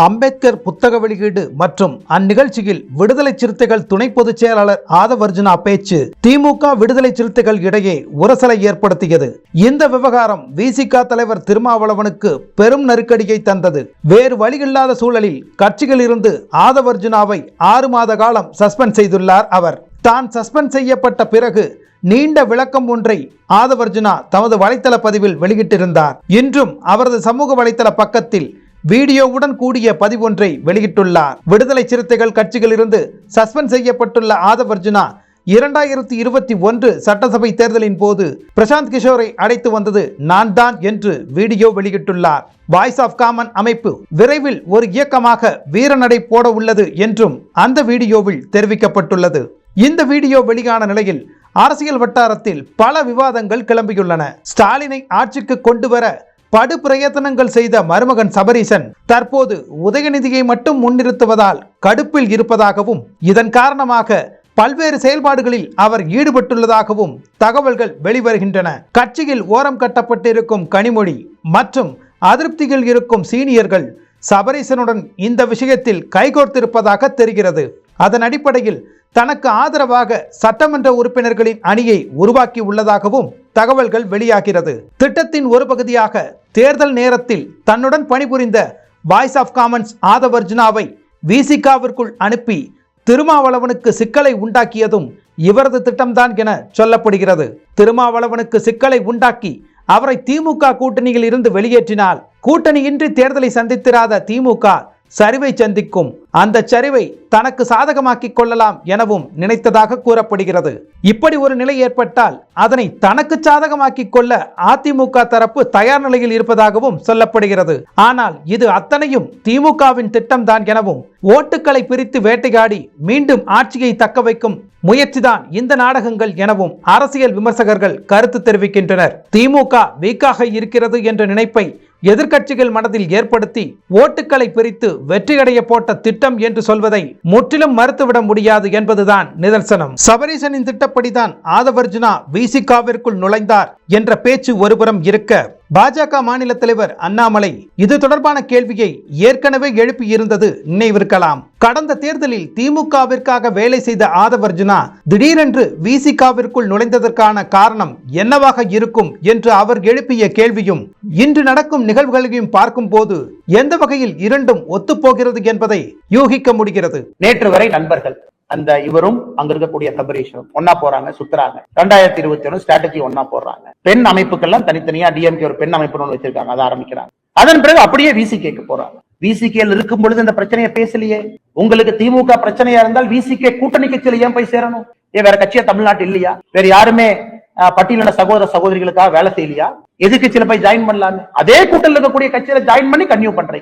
அம்பேத்கர் புத்தக வெளியீடு மற்றும் அந்நிகழ்ச்சியில் விடுதலை சிறுத்தைகள் துணை பொதுச் செயலாளர் ஆதவர்ஜுனா பேச்சு. திமுக விடுதலை சிறுத்தைகள் இடையே உரசலை ஏற்படுத்தியது. இந்த விவகாரம் விசிக தலைவர் திருமாவளவனுக்கு பெரும் நெருக்கடியை தந்தது. வேறு வழியில்லாத சூழலில் கட்சியில் இருந்து ஆதவர்ஜுனாவை ஆறு மாத காலம் சஸ்பெண்ட் செய்துள்ளார் அவர். தான் சஸ்பெண்ட் செய்யப்பட்ட பிறகு நீண்ட விளக்கம் ஒன்றை ஆதவர்ஜுனா தமது வலைத்தள பதிவில் வெளியிட்டிருந்தார். இன்றும் அவரது சமூக வலைத்தள பக்கத்தில் வீடியோவுடன் கூடிய பதிவொன்றை வெளியிட்டுள்ளார். விடுதலை சிறுத்தைகள் கட்சிகளிலிருந்து சஸ்பெண்ட் செய்யப்பட்டுள்ள ஆதவர்ஜுனா இரண்டாயிரத்தி இருபத்தி ஒன்று சட்டசபை தேர்தலின் போது பிரசாந்த் கிஷோரை அழைத்து வந்தது நான் தான் என்று வீடியோ வெளியிட்டுள்ளார். வாய்ஸ் ஆஃப் காமன் அமைப்பு விரைவில் ஒரு இயக்கமாக வீரநடை போட உள்ளது என்றும் அந்த வீடியோவில் தெரிவிக்கப்பட்டுள்ளது. இந்த வீடியோ வெளியான நிலையில் அரசியல் வட்டாரத்தில் பல விவாதங்கள் கிளம்பியுள்ளன. ஸ்டாலினை ஆட்சிக்கு கொண்டு வர படு பிரயத்தனங்கள் செய்த மருமகன் சபரீசன் தற்போது உதயநிதியை மட்டும் முன்னிறுத்துவதால் கடுப்பில் இருப்பதாகவும் இதன் காரணமாக பல்வேறு செயல்பாடுகளில் அவர் ஈடுபட்டுள்ளதாகவும் தகவல்கள் வெளிவருகின்றன. கட்சியில் ஓரம் கட்டப்பட்டிருக்கும் கனிமொழி மற்றும் அதிருப்தியில் இருக்கும் சீனியர்கள் சபரீசனுடன் இந்த விஷயத்தில் கைகோர்த்திருப்பதாக தெரிகிறது. அதன் அடிப்படையில் தனக்கு ஆதரவாக சட்டமன்ற உறுப்பினர்களின் அணியை உருவாக்கி உள்ளதாகவும் தகவல்கள் வெளியாகிறது. திட்டத்தின் ஒரு பகுதியாக தேர்தல் நேரத்தில் தன்னுடன் பணிபுரிந்த வாய்ஸ் ஆஃப் காமன்ஸ் ஆதவர்ஜுனாவை விசிகாவிற்குள் அனுப்பி திருமாவளவனுக்கு சிக்கலை உண்டாக்கியதும் இவரது திட்டம்தான் என சொல்லப்படுகிறது. திருமாவளவனுக்கு சிக்கலை உண்டாக்கி அவரை திமுக கூட்டணியில் இருந்து வெளியேற்றினால் கூட்டணியின்றி தேர்தலை சந்தித்திராத திமுக சரிவை சந்திக்கும். அந்த சரிவை தனக்கு சாதகமாக்கிக் கொள்ளலாம் எனவும் நினைத்ததாக கூறப்படுகிறது. இப்படி ஒரு நிலை ஏற்பட்டால் அதனை தனக்கு சாதகமாக்கிக் கொள்ள அதிமுக தரப்பு தயார் நிலையில் இருப்பதாகவும் சொல்லப்படுகிறது. ஆனால் இது அத்தனையும் திமுகவின் திட்டம்தான் எனவும் ஓட்டுக்களை பிரித்து வேட்டையாடி மீண்டும் ஆட்சியை தக்க வைக்கும் முயற்சிதான் இந்த நாடகங்கள் எனவும் அரசியல் விமர்சகர்கள் கருத்து தெரிவிக்கின்றனர். திமுக வீக்காக இருக்கிறது என்ற நினைப்பை எதிர்க்கட்சிகள் மனதில் ஏற்படுத்தி ஓட்டுக்களை பிரித்து வெற்றியடைய போட்ட திட்டம் என்று சொல்வதை முற்றிலும் மறுத்துவிட முடியாது என்பதுதான் நிதர்சனம். சபரீசனின் திட்டப்படிதான் ஆதவர்ஜுனா விசிகாவிற்குள் நுழைந்தார் என்ற பேச்சு ஒருபுறம் இருக்க பாஜக மாநில தலைவர் அண்ணாமலை இது தொடர்பான கேள்வியை ஏற்கனவே எழுப்பியிருந்தது நினைவிருக்கலாம். கடந்த தேர்தலில் திமுகவிற்காக வேலை செய்த ஆதவர்ஜுனா திடீரென்று விசிகாவிற்குள் நுழைந்ததற்கான காரணம் என்னவாக இருக்கும் என்று அவர் எழுப்பிய கேள்வியும் இன்று நடக்கும் நிகழ்வுகளையும் பார்க்கும்போது எந்த வகையில் இரண்டும் ஒத்துப்போகிறது என்பதை யூகிக்க முடிகிறது. நேற்று வரை நண்பர்கள் அந்த இவரும் அங்க இருக்கக்கூடிய தபரீஷரும் ஒன்னா போறாங்க சுத்துறாங்க. ரெண்டாயிரத்தி இருபத்தி ஒண்ணு ஸ்ட்ராட்டஜி ஒன்னா போடுறாங்க. பெண் அமைப்புக்கெல்லாம் தனித்தனியா டிஎம்கே ஒரு பெண் அமைப்பு ஒன்று வச்சிருக்காங்க அதை ஆரம்பிக்கிறாங்க. அதன் பிறகு அப்படியே விசிகேக்கு போறாங்க. விசிகேல இருக்கும் பொழுது இந்த பிரச்சனையை பேசலையே. உங்களுக்கு திமுக பிரச்சனையா இருந்தால் விசிகே கூட்டணி கட்சியில ஏன் போய் சேரணும்? ஏன் வேற கட்சியா தமிழ்நாட்டு இல்லையா? வேற யாருமே பட்டியலின சகோதர சகோதரிகளுக்காக வேலை செய்யலையா? எதிர்கட்சியில போய் ஜாயின் பண்ணலாமே. அதே கூட்டத்தில் இருக்கக்கூடிய கட்சியில ஜாயின் பண்ணி கன்யூ பண்றீங்க.